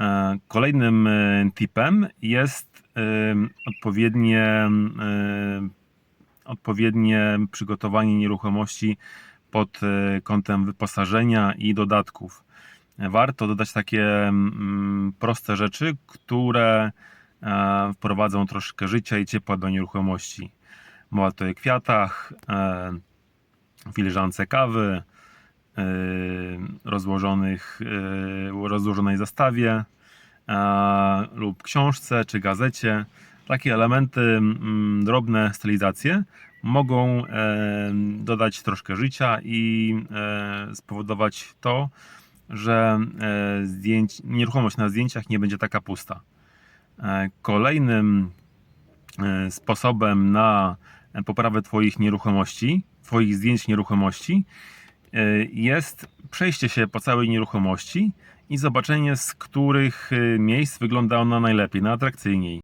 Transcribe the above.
E, Kolejnym e, tipem jest e, odpowiednie, odpowiednie przygotowanie nieruchomości pod kątem wyposażenia i dodatków. Warto dodać takie mm, proste rzeczy, które wprowadzą troszkę życia i ciepła do nieruchomości. Mowa tutaj o kwiatach, filiżance kawy, rozłożonych, e, rozłożonej zastawie e, lub książce czy gazecie. Takie elementy, mm, drobne stylizacje mogą e, dodać troszkę życia i e, spowodować to, że e, zdjęć, nieruchomość na zdjęciach nie będzie taka pusta. Kolejnym sposobem na poprawę Twoich nieruchomości, Twoich zdjęć nieruchomości jest przejście się po całej nieruchomości i zobaczenie, z których e, miejsc wygląda ona najlepiej, najatrakcyjniej.